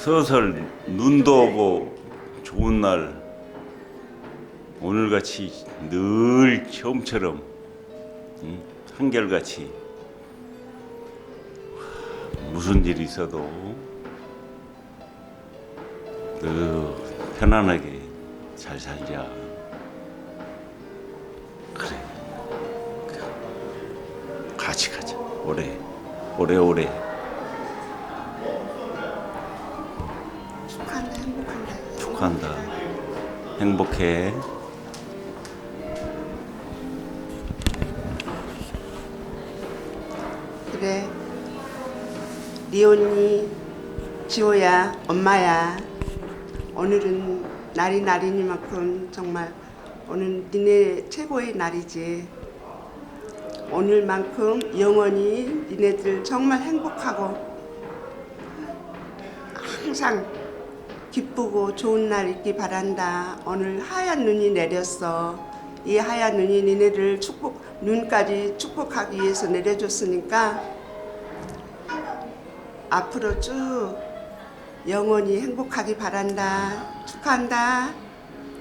서설 눈도 오고 좋은 날 오늘같이 늘 처음처럼 응? 한결같이. 무슨 일이 있어도 늘 편안하게 잘 살자. 그래. 같이 가자. 오래 오래오래 축하한다 행복한다. 축하한다. 행복해. 그래. 리온이 지호야 엄마야. 오늘은 날이 날이니만큼 정말 오늘 니네 최고의 날이지. 오늘만큼 영원히 니네들 정말 행복하고 항상 기쁘고 좋은 날 있기 바란다. 오늘 하얀 눈이 내렸어. 이 하얀 눈이 니네를 축복, 눈까지 축복하기 위해서 내려줬으니까 앞으로 쭉 영원히 행복하기 바란다. 축하한다.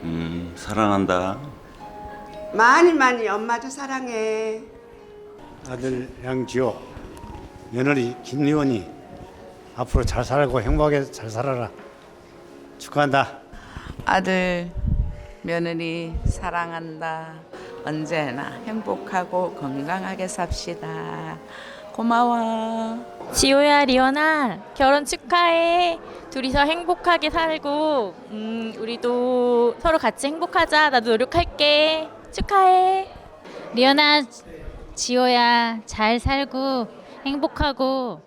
음 사랑한다 많이 많이 엄마도 사랑해. 아들 양지호, 며느리 김리원이 앞으로 잘 살고 행복하게 잘 살아라. 축하한다. 아들, 며느리 사랑한다. 언제나 행복하고 건강하게 삽시다. 고마워. 지호야 리원아 결혼 축하해 둘이서 행복하게 살고 음, 우리도 서로 같이 행복하자 나도 노력할게 축하해 리원아 지호야 잘 살고 행복하고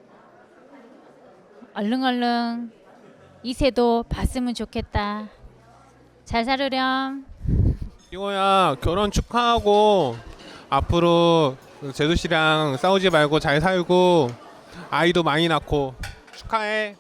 얼른 얼른 이세도 봤으면 좋겠다 잘 살으렴 이호야 결혼 축하하고 앞으로 제수 씨랑 싸우지 말고 잘 살고 아이도 많이 낳고 축하해.